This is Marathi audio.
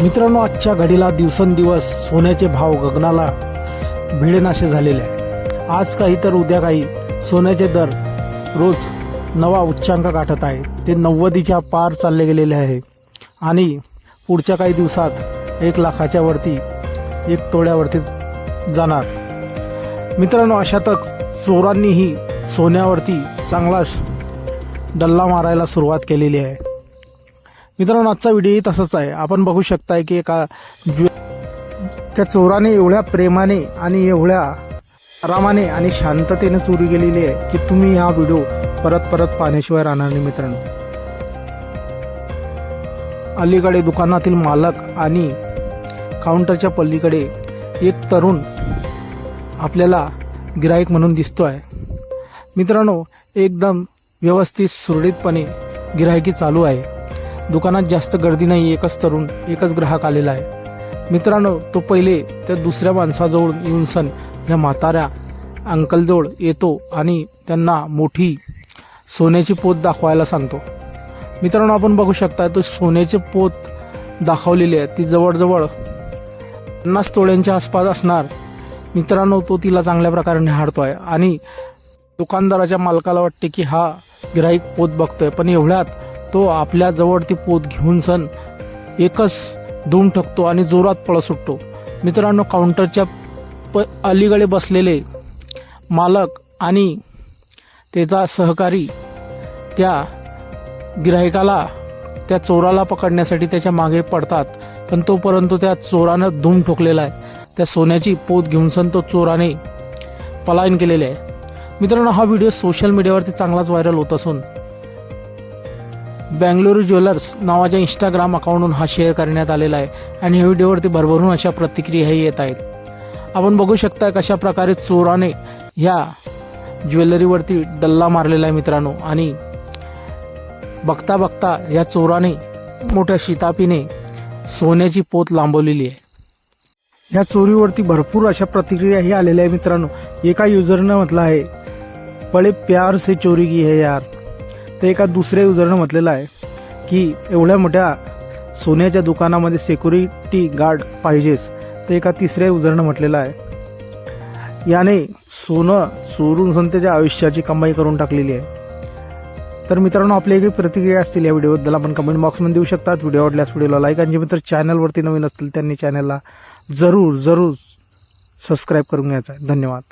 मित्रांनो आजच्या घडीला दिवसेंदिवस सोन्याचे भाव गगनाला भिडेनाशे झालेले आहे. आज काही तर उद्या काही सोन्याचे दर रोज नवा उच्चांक गाठत आहे. ते नव्वदीच्या पार चालले गेलेले आहे. आणि पुढच्या काही दिवसात एक लाखाच्या वरती एक तोड्यावरतीच जाणार. मित्रांनो अशातच चोरांनीही सोन्यावरती चांगला डल्ला मारायला सुरुवात केलेली आहे. मित्रांनो आजचा व्हिडिओही तसाच आहे. आपण बघू शकताय की एका ज्वे त्या चोराने एवढ्या प्रेमाने आणि एवढ्या आरामाने आणि शांततेने चोरी गेलेली आहे की तुम्ही हा व्हिडिओ परत परत पाहण्याशिवाय राहणार नाही मित्रांनो. अलीकडे दुकानातील मालक आणि काउंटरच्या पलीकडे एक तरुण आपल्याला गिराईक म्हणून दिसतो आहे मित्रांनो एकदम व्यवस्थित सुरळीतपणे गिरायकी चालू आहे. दुकानात जास्त गर्दी नाही एकच तरुण एकच ग्राहक आलेला आहे. मित्रांनो तो पहिले त्या दुसऱ्या माणसाजवळ येऊन सण या म्हाताऱ्या अंकलजवळ येतो आणि त्यांना मोठी सोन्याची पोत दाखवायला सांगतो. मित्रांनो आपण बघू शकता तो सोन्याची पोत दाखवलेली आहे. ती जवळजवळ पन्नास तोळ्यांच्या आसपास असणार. मित्रांनो तो तिला चांगल्या प्रकारे निहाळतो आहे आणि दुकानदाराच्या मालकाला वाटते की हा गिराईक पोत बघतोय. पण एवढ्यात तो आपल्या जवळ ती पोत घेऊन सण एकच धूम ठकतो आणि जोरात पळ सुटतो. मित्रांनो काउंटरच्या प अलीकडे बसलेले मालक आणि त्याचा सहकारी त्या गिराहिकाला त्या चोराला पकडण्यासाठी त्याच्यामागे पडतात. पण तोपर्यंत त्या चोरानं धूम ठोकलेला आहे. त्या सोन्याची पोत घेऊन सण तो चोराने पलायन केलेले आहे. मित्रांनो हा व्हिडिओ सोशल मीडियावरती चांगलाच व्हायरल होत असून बँगलोरू ज्वेलर्स नावाच्या इंस्टाग्राम अकाउंटहून हा शेअर करण्यात आलेला आहे. आणि ह्या व्हिडिओवरती भरभरून अशा प्रतिक्रियाही येत आहेत. आपण बघू शकता कशा प्रकारे चोराने ह्या ज्वेलरीवरती डल्ला मारलेला आहे मित्रांनो. आणि बघता बघता या चोराने मोठ्या शितापीने सोन्याची पोत लांबवलेली आहे. ह्या चोरीवरती भरपूर अशा प्रतिक्रियाही आलेल्या आहे मित्रांनो. एका युजरनं म्हटलं आहे बडे प्यार से चोरी की है यार. तर एका दुसऱ्या युजरनं म्हटलेलं आहे की एवढ्या मोठ्या सोन्याच्या दुकानामध्ये सिक्युरिटी गार्ड पाहिजेच. तर एका तिसऱ्या युजरनं म्हटलेलं आहे. याने सोनं चोरून सण त्याच्या आयुष्याची कमाई करून टाकलेली आहे. तर मित्रांनो आपली एक प्रतिक्रिया असतील या व्हिडिओबद्दल आपण कमेंट बॉक्समध्ये देऊ शकतात. व्हिडिओ आवडल्यास व्हिडिओला लाईक आणि जे मित्र चॅनलवरती नवीन असतील त्यांनी चॅनलला जरूर जरूर सबस्क्राईब करून घ्यायचं आहे. धन्यवाद.